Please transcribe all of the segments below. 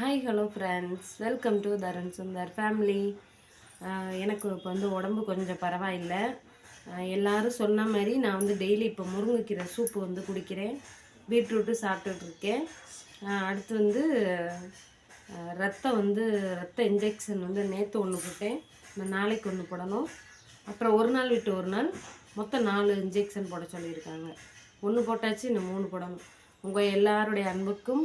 Hi hello friends welcome to Tarun Sundar family எனக்கு இப்போ வந்து உடம்பு கொஞ்சம் பரவாயில்லை. எல்லோரும் uh, எல்லாரும் சொன்ன மாதிரி நான் வந்து டெய்லி இப்போ முருங்கைக்கீரை சூப்பு வந்து குடிக்கிறேன். பீட்ரூட்டு சாப்பிட்டுட்டு இருக்கேன். Uh, அடுத்து வந்து uh, ரத்தம் வந்து ரத்த இன்ஜெக்ஷன் வந்து நேற்று ஒன்று போட்டேன். நான் நாளைக்கு ஒன்று போடணும். அப்புறம் ஒரு நாள் விட்டு ஒரு நாள் மொத்தம் நாலு இன்ஜெக்ஷன் போட சொல்லியிருக்காங்க. ஒன்று போட்டாச்சு இன்னும் மூணு போடணும். உங்கள் எல்லாருடைய அன்புக்கும்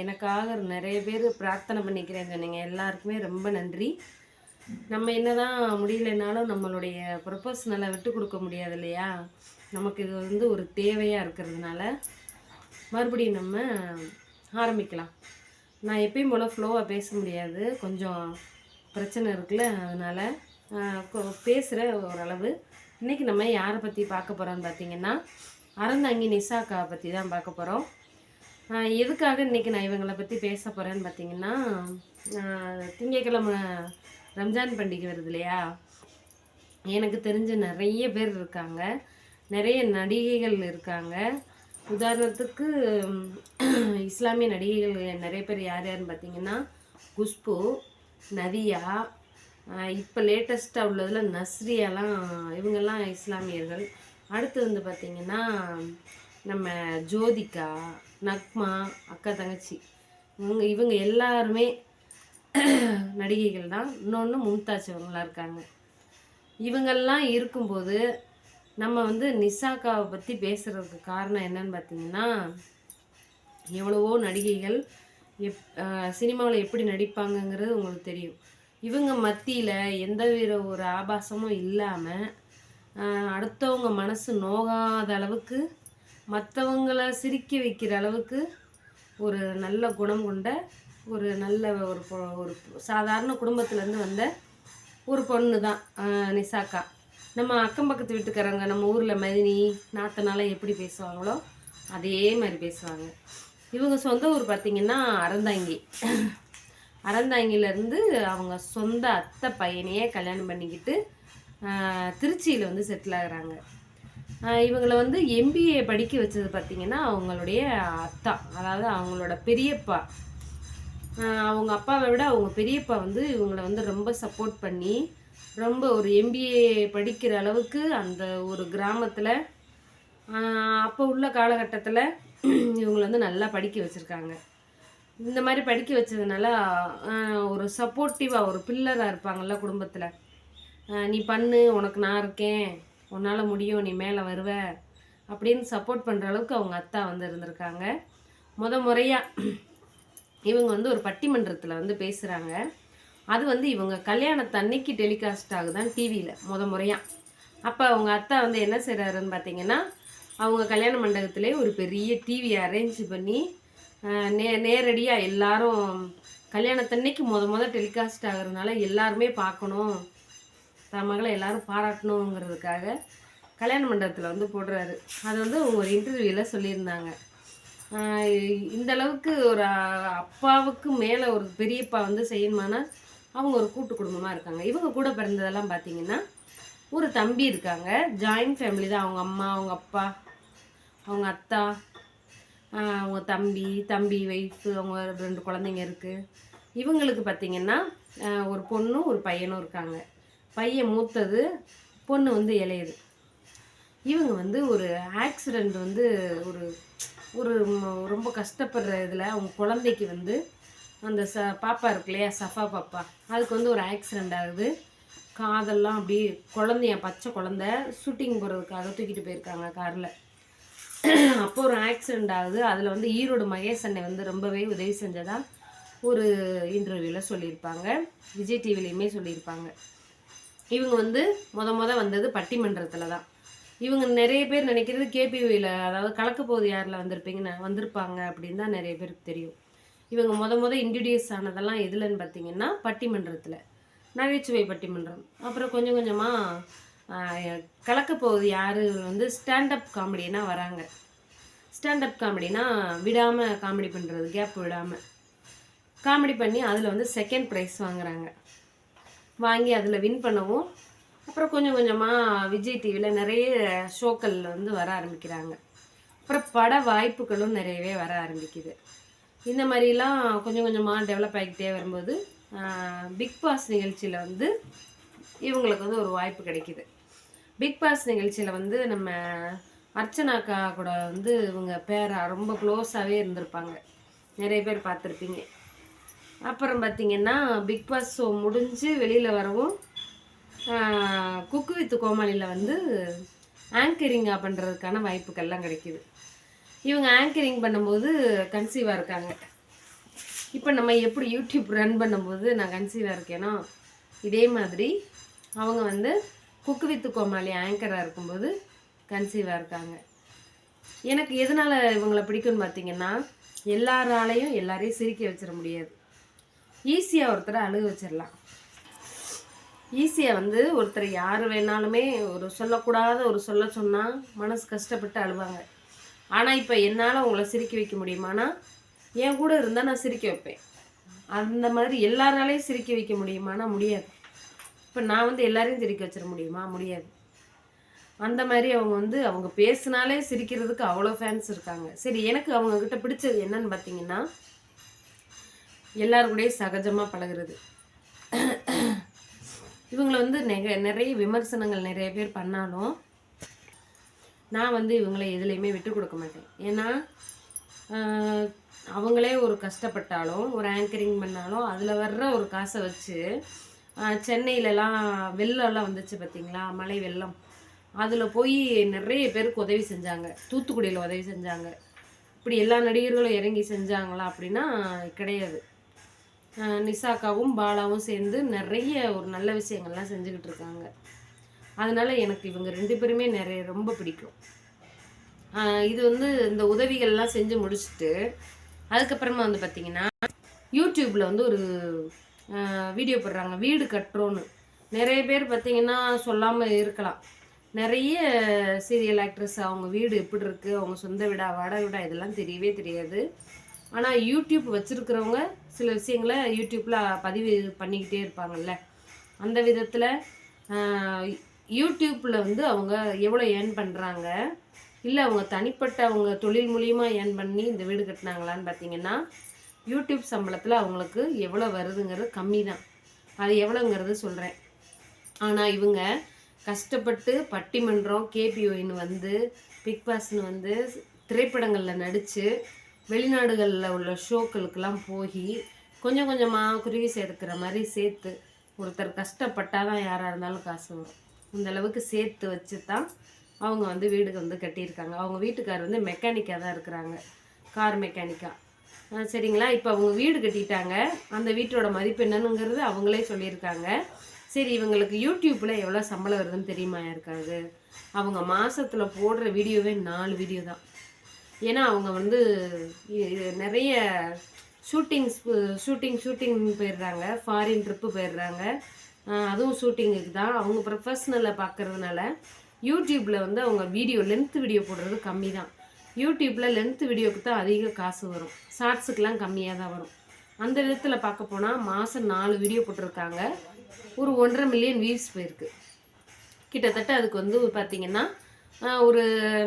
எனக்காக நிறைய பேர் பிரார்த்தனை பண்ணிக்கிறேன்னு சொன்னீங்க. எல்லாருக்குமே ரொம்ப நன்றி. நம்ம என்னதான் முடியலைனாலும் நம்மளுடைய ப்ரொபோஷனலை விட்டு கொடுக்க முடியாது இல்லையா? நமக்கு இது வந்து ஒரு தேவையாக இருக்கிறதுனால மறுபடியும் நம்ம ஆரம்பிக்கலாம். நான் எப்பயும் போல் ஃப்ளோவாக பேச முடியாது. கொஞ்சம் பிரச்சனை இருக்குல்ல அதனால் பேசுகிற ஓரளவு. இன்றைக்கி நம்ம யாரை பற்றி பார்க்க போகிறோம்னு பார்த்தீங்கன்னா அறந்தாங்கி நிசாக்கா பற்றி தான் பார்க்க போகிறோம் எதுக்காக இன்றைக்கி நான் இவங்களை பற்றி பேச போகிறேன்னு பார்த்தீங்கன்னா ஆஹ் திங்கட்கிழமை ரம்ஜான் பண்டிகை வருது இல்லையா? எனக்கு தெரிஞ்ச நிறைய பேர் இருக்காங்க. நிறைய நடிகைகள் இருக்காங்க. உதாரணத்துக்கு இஸ்லாமிய நடிகைகள் நிறைய பேர் யார் யாருன்னு பார்த்தீங்கன்னா குஷ்பு நதியா இப்போ லேட்டஸ்ட்டாக உள்ளதில் நஸ்ரியாலாம் இவங்கெல்லாம் இஸ்லாமியர்கள். அடுத்து வந்து பார்த்திங்கன்னா நம்ம ஜோதிகா நக்மா அக்கா தங்கச்சி. இவங்க இவங்க எல்லாருமே நடிகைகள் தான். இன்னொன்று மும்தாஜ் இவங்களாம் இருக்காங்க. இவங்கெல்லாம் இருக்கும்போது நம்ம வந்து நிசாக்காவை பற்றி பேசுகிறதுக்கு காரணம் என்னன்னு பார்த்தீங்கன்னா எவ்வளவோ நடிகைகள் எப் சினிமாவில் எப்படி நடிப்பாங்கங்கிறது உங்களுக்கு தெரியும். இவங்க மத்தியில் எந்த வித ஒரு ஆபாசமும் இல்லாமல் அடுத்தவங்க மனசு நோகாத அளவுக்கு மற்றவங்கள சிரிக்க வைக்கிற அளவுக்கு ஒரு நல்ல குணம் கொண்ட ஒரு நல்ல ஒரு ஒரு சாதாரண குடும்பத்துலேருந்து வந்த ஒரு பொண்ணு தான் நிசாக்கா. நம்ம அக்கம் பக்கத்து வீட்டுக்காரங்க நம்ம ஊரில் மதினி நாத்தனால எப்படி பேசுவாங்களோ அதே மாதிரி பேசுவாங்க. இவங்க சொந்த ஊர் பார்த்திங்கன்னா அறந்தாங்கி. அறந்தாங்கிலேருந்து அவங்க சொந்த அத்தை பையனையே கல்யாணம் பண்ணிக்கிட்டு திருச்சியில் வந்து செட்டில் ஆகிறாங்க. இவங்களை வந்து எம்பிஏ படிக்க வச்சது பார்த்திங்கன்னா அவங்களுடைய அத்தா அதாவது அவங்களோட பெரியப்பா. அவங்க அப்பாவை விட அவங்க பெரியப்பா வந்து இவங்களை வந்து ரொம்ப சப்போர்ட் பண்ணி ரொம்ப ஒரு எம்பிஏ படிக்கிற அளவுக்கு அந்த ஒரு கிராமத்தில் அப்போ உள்ள காலகட்டத்தில் இவங்களை வந்து நல்லா படிக்க வச்சுருக்காங்க. இந்த மாதிரி படிக்க வச்சதுனால ஒரு சப்போர்ட்டிவாக ஒரு பில்லராக இருப்பாங்கல்ல குடும்பத்தில். நீ பண்ணு உனக்கு நான் இருக்கேன். உன்னால் முடியும் நீ மேலே வருவ அப்படின்னு சப்போர்ட் பண்ணுற அளவுக்கு அவங்க அத்தா வந்து இருந்திருக்காங்க. முத முறையாக இவங்க வந்து ஒரு பட்டிமன்றத்தில் வந்து பேசுகிறாங்க அது வந்து இவங்க கல்யாணத்தன்னைக்கு டெலிகாஸ்ட் ஆகுதான் டிவியில் முத முறையாக அப்போ அவங்க அத்தா வந்து என்ன செய்கிறாருன்னு பார்த்தீங்கன்னா அவங்க கல்யாண மண்டபத்திலே ஒரு பெரிய டிவி அரேஞ்ச் பண்ணி நே நேரடியாக எல்லாரும் கல்யாணத்தன்னைக்கு முத முத டெலிகாஸ்ட் ஆகுறதுனால எல்லாருமே பார்க்கணும். தன் மகளை எல்லாரும் பாராட்டணுங்கிறதுக்காக கல்யாண மண்டபத்தில் வந்து போடுறாரு. அது வந்து அவங்க ஒரு இன்டர்வியூவில் சொல்லியிருந்தாங்க. இந்த அளவுக்கு ஒரு அப்பாவுக்கு மேலே ஒரு பெரியப்பா வந்து செய்யணுமானா அவங்க ஒரு கூட்டு குடும்பமாக இருக்காங்க. இவங்க கூட பிறந்ததெல்லாம் பார்த்தீங்கன்னா ஒரு தம்பி இருக்காங்க. ஜாயிண்ட் ஃபேமிலி தான். அவங்க அம்மா அவங்க அப்பா அவங்க அத்தா அவங்க தம்பி தம்பி ஒய்ஃபு அவங்க ரெண்டு குழந்தைங்க இருக்குது இவங்களுக்கு பார்த்தீங்கன்னா ஒரு பொண்ணும் ஒரு பையனும் இருக்காங்க. பையன் மூத்தது பொண்ணு வந்து இளையது. இவங்க வந்து ஒரு ஆக்சிடெண்ட் வந்து ஒரு ஒரு ரொம்ப கஷ்டப்படுற இதில் அவங்க குழந்தைக்கு வந்து அந்த ச பாப்பா இருக்கு இல்லையா சஃபா பாப்பா அதுக்கு வந்து ஒரு ஆக்சிடெண்ட் ஆகுது. காதெல்லாம் அப்படியே குழந்தைய பச்சை குழந்த ஷூட்டிங் போகிறதுக்காக தூக்கிட்டு போயிருக்காங்க காரில் அப்போ ஒரு ஆக்சிடெண்ட் ஆகுது. அதில் வந்து ஈரோடு மகேஷ் அண்ணை வந்து ரொம்பவே உதவி செஞ்சதாக ஒரு இன்டர்வியூவில் சொல்லியிருப்பாங்க. விஜய் டிவிலையுமே சொல்லியிருப்பாங்க. இவங்க வந்து முத முத வந்தது பட்டிமன்றத்தில் தான் இவங்க நிறைய பேர் நினைக்கிறது கேபிவியில் அதாவது கலக்க போகுது யாரில் வந்திருப்பீங்கன்னு வந்திருப்பாங்க அப்படின்னு தான் நிறைய பேருக்கு தெரியும். இவங்க முத முத இன்ட்ரடியூஸ் ஆனதெல்லாம் எதுலன்னு பார்த்தீங்கன்னா பட்டிமன்றத்தில். நகைச்சுவை பட்டிமன்றம். அப்புறம் கொஞ்சம் கொஞ்சமாக கலக்க போகுது யார் வந்து ஸ்டாண்டப் காமெடினா வராங்க. ஸ்டாண்டப் காமெடினா விடாமல் காமெடி பண்ணுறது கேப் விடாமல் காமெடி பண்ணி அதில் வந்து செகண்ட் ப்ரைஸ் வாங்குறாங்க. வாங்கி அதில் வின் பண்ணவும். அப்புறம் கொஞ்சம் கொஞ்சமாக விஜய் டிவியில் நிறைய ஷோக்கள் வந்து வர ஆரம்பிக்கிறாங்க. அப்புறம் பட வாய்ப்புகளும் நிறையவே வர ஆரம்பிக்குது. இந்த மாதிரிலாம் கொஞ்சம் கொஞ்சமாக டெவலப் ஆகிக்கிட்டே வரும்போது பிக் பாஸ் நிகழ்ச்சியில் வந்து இவங்களுக்கு வந்து ஒரு வாய்ப்பு கிடைக்கிது. பிக் பாஸ் நிகழ்ச்சியில் வந்து நம்ம அர்ச்சனாக்கா கூட வந்து இவங்க பேரா ரொம்ப க்ளோஸாகவே இருந்திருப்பாங்க. நிறைய பேர் பார்த்துருப்பீங்க. அப்புறம் பார்த்திங்கன்னா பிக் பாஸ் ஷோ முடிஞ்சு வெளியில் வரவும் குக்கு வித்து கோமாளியில் வந்து ஆங்கரிங்காக பண்ணுறதுக்கான வாய்ப்புகள்லாம் கிடைக்கிது. இவங்க ஆங்கரிங் பண்ணும்போது கன்சீவாக இருக்காங்க. இப்போ நம்ம எப்படி யூடியூப் ரன் பண்ணும்போது நான் கன்சீவாக இருக்கேனோ இதே மாதிரி அவங்க வந்து குக்கு வித்து கோமாளி ஆங்கராக இருக்கும்போது கன்சீவாக இருக்காங்க. எனக்கு எதனால் இவங்களை பிடிக்கும்னு பார்த்தீங்கன்னா எல்லாராலையும் எல்லாரையும் சிரிக்க வச்சிட முடியாது. ஈஸியாக ஒருத்தரை அழுக வச்சிடலாம். ஈஸியாக வந்து ஒருத்தர் யார் வேணாலுமே ஒரு சொல்லக்கூடாத ஒரு சொல்ல சொன்னால் மனசு கஷ்டப்பட்டு அழுவாங்க. ஆனால் இப்போ என்னால் உங்களை சிரிக்க வைக்க முடியுமானா என் கூட இருந்தால் நான் சிரிக்க வைப்பேன். அந்த மாதிரி எல்லாராலையும் சிரிக்க வைக்க முடியுமானா முடியாது. இப்போ நான் வந்து எல்லாரையும் சிரிக்க வச்சிட முடியுமா? முடியாது. அந்த மாதிரி அவங்க வந்து அவங்க பேசினாலே சிரிக்கிறதுக்கு அவ்வளோ ஃபேன்ஸ் இருக்காங்க. சரி எனக்கு அவங்கக்கிட்ட பிடிச்சது என்னன்னு பார்த்தீங்கன்னா எல்லாருக்கூடயும் சகஜமாக பழகுறது. இவங்களை வந்து நெக நிறைய விமர்சனங்கள் நிறைய பேர் பண்ணாலும் நான் வந்து இவங்களை எதுலேயுமே விட்டு கொடுக்க மாட்டேன். ஏன்னா அவங்களே ஒரு கஷ்டப்பட்டாலும் ஒரு ஆங்கரிங் பண்ணாலும் அதில் வர்ற ஒரு காசை வச்சு சென்னையிலலாம் வெள்ளம்லாம் வந்துச்சு பார்த்தீங்களா மழை வெள்ளம். அதில் போய் நிறைய பேருக்கு உதவி செஞ்சாங்க. தூத்துக்குடியில் உதவி செஞ்சாங்க. இப்படி எல்லா நடிகர்களும் இறங்கி செஞ்சாங்களா அப்படின்னா கிடையாது. நிசாக்காவும் பாலாவும் சேர்ந்து நிறைய ஒரு நல்ல விஷயங்கள்லாம் செஞ்சுக்கிட்டு இருக்காங்க. அதனால எனக்கு இவங்க ரெண்டு பேருமே நிறைய ரொம்ப பிடிக்கும். இது வந்து இந்த உதவிகள்லாம் செஞ்சு முடிச்சுட்டு அதுக்கப்புறமா வந்து பார்த்திங்கன்னா யூடியூப்பில் வந்து ஒரு வீடியோ போடுறாங்க. வீடு கட்டுறோன்னு. நிறைய பேர் பார்த்தீங்கன்னா சொல்லாமல் இருக்கலாம். நிறைய சீரியல் ஆக்ட்ரஸ் அவங்க வீடு எப்படி இருக்குது அவங்க சொந்த வீடா வாடகை வீடா? இதெல்லாம் தெரியவே தெரியாது. ஆனால் யூடியூப் வச்சுருக்கிறவங்க சில விஷயங்களை யூடியூப்பில் பதிவு பண்ணிக்கிட்டே இருப்பாங்கல்ல. அந்த விதத்தில் யூடியூப்பில் வந்து அவங்க எவ்வளோ ஏர்ன் பண்ணுறாங்க இல்லை அவங்க தனிப்பட்ட அவங்க தொழில் மூலியமாக ஏர்ன் பண்ணி இந்த வீடு கட்டினாங்களான்னு பார்த்தீங்கன்னா யூடியூப் சம்பளத்தில் அவங்களுக்கு எவ்வளோ வருதுங்கிறது கம்மி தான். அது எவ்வளோங்கிறது சொல்கிறேன் ஆனால் இவங்க கஷ்டப்பட்டு பட்டிமன்றம் கேபிஓன்னு வந்து பிக் பாஸ்னு வந்து திரைப்படங்களில் நடித்து வெளிநாடுகளில் உள்ள ஷோக்களுக்கெல்லாம் போய் கொஞ்சம் கொஞ்சமாக குருவி சேர்த்துக்கிற மாதிரி சேர்த்து ஒருத்தர் கஷ்டப்பட்டால் தான் யாராக இருந்தாலும் காசு வரும். இந்த அளவுக்கு சேர்த்து வச்சு தான் அவங்க வந்து வீடுக்கு வந்து கட்டியிருக்காங்க. அவங்க வீட்டுக்கார் வந்து மெக்கானிக்காக தான் இருக்கிறாங்க. கார் மெக்கானிக்காக சரிங்களா? இப்போ அவங்க வீடு கட்டிட்டாங்க. அந்த வீட்டோட மதிப்பு என்னனுங்கிறது அவங்களே சொல்லியிருக்காங்க. சரி இவங்களுக்கு யூடியூப்பில் எவ்வளோ சம்பளம் வருதுன்னு தெரியுமா இருக்காது அவங்க மாதத்தில் போடுற வீடியோவே நாலு வீடியோ தான். ஏன்னா அவங்க வந்து நிறைய ஷூட்டிங்ஸ் ஷூட்டிங் ஷூட்டிங் போயிடுறாங்க. ஃபாரின் ட்ரிப்பு போயிடுறாங்க. அதுவும் ஷூட்டிங்குக்கு தான். அவங்க ப்ரொஃபஷ்னலில் பார்க்கறதுனால யூடியூப்பில் வந்து அவங்க வீடியோ லென்த் வீடியோ போடுறது கம்மி தான். யூடியூப்பில் லென்த் வீடியோக்கு தான் அதிக காசு வரும். ஷார்ட்ஸுக்கெலாம் கம்மியாக தான் வரும். அந்த விதத்தில் பார்க்க போனால் மாதம் நாலு வீடியோ போட்டிருக்காங்க. ஒரு ஒன்றரை மில்லியன் வியூஸ் போயிருக்கு. கிட்டத்தட்ட அதுக்கு வந்து பார்த்திங்கன்னா ஒரு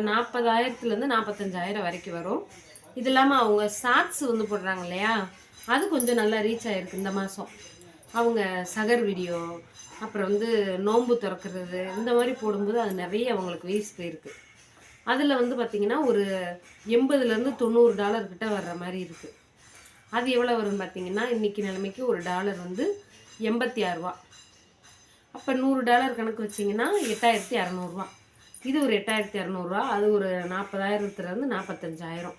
நாற்பதாயிரத்துலேருந்து நாற்பத்தஞ்சாயிரம் வரைக்கும் வரும். இது இல்லாமல் அவங்க சாட்ஸ் வந்து போடுறாங்க இல்லையா? அது கொஞ்சம் நல்லா ரீச் ஆகிருக்கு இந்த மாதம் அவங்க சகர் வீடியோ அப்புறம் வந்து நோன்பு திறக்கிறது இந்த மாதிரி போடும்போது அது நிறைய அவங்களுக்கு வீஸ் போயிருக்கு. அதில் வந்து பார்த்திங்கன்னா ஒரு எண்பதுலேருந்து தொண்ணூறு டாலர் கிட்ட வர்ற மாதிரி இருக்குது அது எவ்வளோ வரும்னு பார்த்தீங்கன்னா இன்றைக்கி நிலைமைக்கு ஒரு டாலர் வந்து எண்பத்தி ஆறுரூவா அப்போ நூறு டாலர் கணக்கு வச்சிங்கன்னா எட்டாயிரத்தி இரநூறுவா இது ஒரு எட்டாயிரத்தி இரநூறுவா அது ஒரு நாற்பதாயிரத்துலேருந்து நாற்பத்தஞ்சாயிரம்.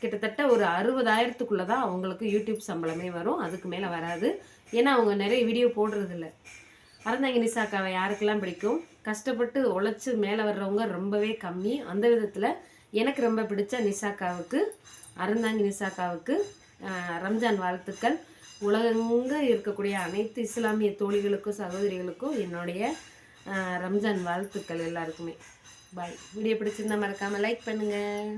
கிட்டத்தட்ட ஒரு அறுபதாயிரத்துக்குள்ளே தான் அவங்களுக்கு யூடியூப் சம்பளமே வரும் அதுக்கு மேலே வராது. ஏன்னா அவங்க நிறைய வீடியோ போடுறதில்ல. அறந்தாங்க நிசாக்காவை யாருக்கெல்லாம் பிடிக்கும்? கஷ்டப்பட்டு உழைச்சி மேலே வர்றவங்க ரொம்பவே கம்மி. அந்த விதத்தில் எனக்கு ரொம்ப பிடிச்ச நிசாக்காவுக்கு அறந்தாங்கி நிசாக்காவுக்கு ரம்ஜான் வாழ்த்துக்கள். உலகங்க இருக்கக்கூடிய அனைத்து இஸ்லாமிய தோழிகளுக்கும் சகோதரிகளுக்கும் என்னுடைய ரம்ஜான் வாழ்த்துக்கள் எல்லாருக்குமே. பாய் வீடியோ பிடிச்சிருந்தா மறக்காமல் லைக் பண்ணுங்கள்